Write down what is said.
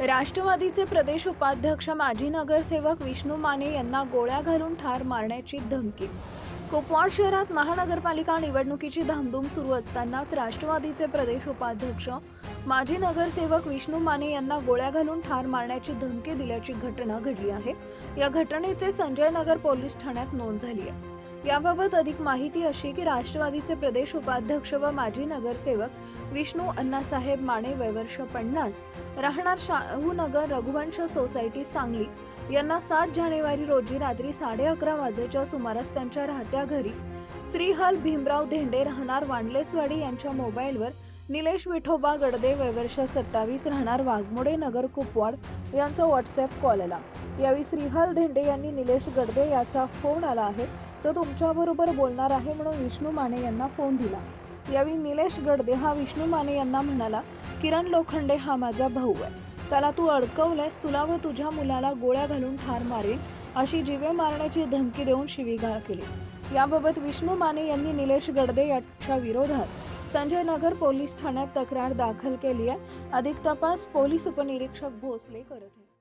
राष्ट्रवादीचे प्रदेश उपाध्यक्ष माजी नगरसेवक विष्णू माने यांना गोळ्या घालून ठार मारण्याची धमकी. कुपवाड शहरात महानगरपालिका निवडणुकीची धामधूम सुरू असतानाच राष्ट्रवादीचे प्रदेश उपाध्यक्ष माजी नगरसेवक विष्णू माने यांना गोळ्या घालून ठार मारण्याची धमकी दिल्याची घटना घडली आहे. या घटनेचे संजय नगर पोलीस ठाण्यात नोंद झाली आहे. याबाबत अधिक माहिती अशी की राष्ट्रवादीचे प्रदेश उपाध्यक्ष व माजी नगरसेवक विष्णू अण्णासाहेब माने वयवर्ष पन्नास राहणार शाहूनगर रघुवंश सोसायटी सांगली यांना सात जानेवारी रोजी रात्री साडे अकरा वाजेच्या सुमारास त्यांच्या राहत्या घरी श्रीहल भीमराव धेंडे राहणार वांडलेसवाडी यांच्या मोबाईलवर निलेश विठोबा गडदे वयवर्ष सत्तावीस राहणार वाघमोडे नगर कुपवाड यांचा व्हॉट्सअप कॉल आला. यावेळी श्रीहल धेंडे यांनी निलेश गडदे याचा फोन आला आहे. तो तुमच्याबरोबर बोलणार आहे म्हणून विष्णू माने यांना फोन दिला. यावेळी निलेश गडदे हा विष्णू माने यांना म्हणाला किरण लोखंडे हा माझा भाऊ आहे. त्याला तू अडकवलंयस तुला व तुझ्या मुलाला गोळ्या घालून ठार मारेन अशी जीवे मारण्याची धमकी देऊन शिवीगाळ केली. याबाबत विष्णू माने यांनी निलेश गडदे याच्या विरोधात संजय नगर पोलीस ठाण्यात तक्रार दाखल केली आहे. अधिक तपास पोलीस उपनिरीक्षक भोसले करत आहेत.